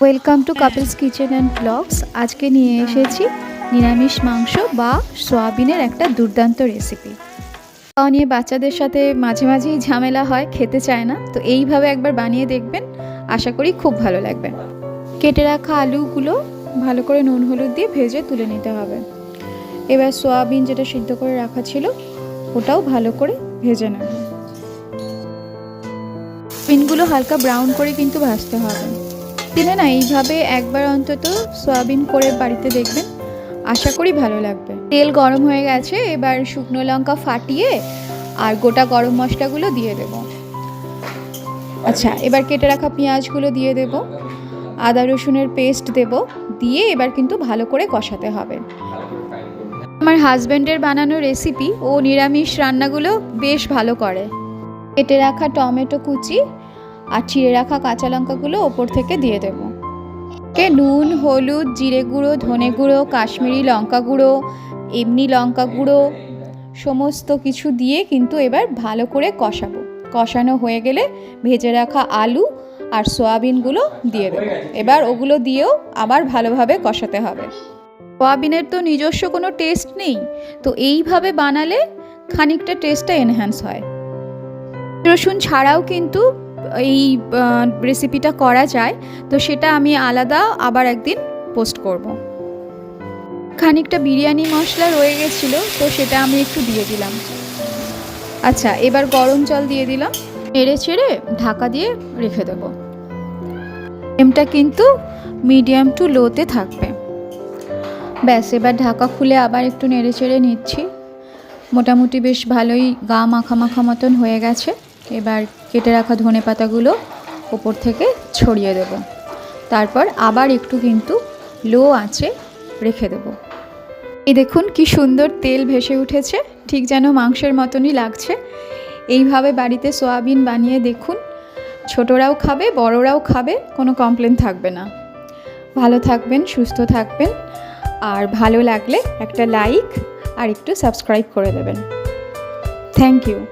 Welcome to couples kitchen and blogs আজকে নিয়ে এসেছি নিরামিষ মাংস বা সোয়াবিনের একটা দুর্দান্ত রেসিপি খাওয়া নিয়ে বাচ্চাদের সাথে মাঝে মাঝেই ঝামেলা হয়, খেতে চায় না। তো এইভাবে একবার বানিয়ে দেখবেন। আশা করি খুব ভালো লাগবে। কেটে রাখা আলুগুলো ভালো করে নুন হলুদ দিয়ে ভেজে তুলে নিতে হবে। এবার সোয়াবিন যেটা সিদ্ধ করে রাখা ছিল, ওটাও ভালো করে ভেজে নেবে। বিনগুলো হালকা ব্রাউন করে কিন্তু ভাজতে হবে। দিনে না এইভাবে একবার অন্তত সয়াবিন করে বাড়িতে দেখবেন। আশা করি ভালো লাগবে। তেল গরম হয়ে গেছে, এবার শুকনো লঙ্কা ফাটিয়ে আর গোটা গরম মশলাগুলো দিয়ে দেব। আচ্ছা এবার কেটে রাখা পেঁয়াজগুলো দিয়ে দেব। আদা রসুনের পেস্ট দেব। দিয়ে এবার কিন্তু ভালো করে কষাতে হবে। আমার হাজব্যান্ডের বানানো রেসিপি ও নিরামিষ রান্নাগুলো বেশ ভালো করে। কেটে রাখা টমেটো কুচি আর চিড়ে রাখা কাঁচা লঙ্কাগুলো ওপর থেকে দিয়ে দেবো। কে নুন, হলুদ, জিরে গুঁড়ো, ধনে গুঁড়ো, কাশ্মীরি লঙ্কা গুঁড়ো, এমনি লঙ্কা গুঁড়ো, সমস্ত কিছু দিয়ে কিন্তু এবার ভালো করে কষাবো। কষানো হয়ে গেলে ভেজে রাখা আলু আর সোয়াবিনগুলো দিয়ে দেবো। এবার ওগুলো দিয়েও আবার ভালোভাবে কষাতে হবে। সোয়াবিনের তো নিজস্ব কোনো টেস্ট নেই, তো এইভাবে বানালে খানিকটা টেস্টটা এনহ্যান্স হয়। রসুন ছাড়াও কিন্তু এই রেসিপিটা করা যায়, তো সেটা আমি আলাদা আবার একদিন পোস্ট করব। খানিকটা বিরিয়ানি মশলা রয়ে গেছিল, তো সেটা আমি একটু দিয়ে দিলাম। আচ্ছা এবার গরম জল দিয়ে দিলাম। নেড়ে চেড়ে ঢাকা দিয়ে রেখে দেব। ফ্লেমটা কিন্তু মিডিয়াম টু লোতে থাকবে। ব্যাস, এবার ঢাকা খুলে আবার একটু নেড়ে চেড়ে নিচ্ছি। মোটামুটি বেশ ভালোই গা মাখা মাখা মতন হয়ে গেছে। এবার কেটে রাখা ধনে পাতাগুলো ওপর থেকে ছড়িয়ে দেব। তারপর আবার একটু কিন্তু লো আঁচে রেখে দেব। এই দেখুন কি সুন্দর তেল ভেসে উঠেছে, ঠিক যেন মাংসের মতনই লাগছে। এইভাবে বাড়িতে সোয়াবিন বানিয়ে দেখুন, ছোটরাও খাবে, বড়রাও খাবে, কোনো কমপ্লেন থাকবে না। ভালো থাকবেন, সুস্থ থাকবেন, আর ভালো লাগলে একটা লাইক আর একটু সাবস্ক্রাইব করে দেবেন। Thank you.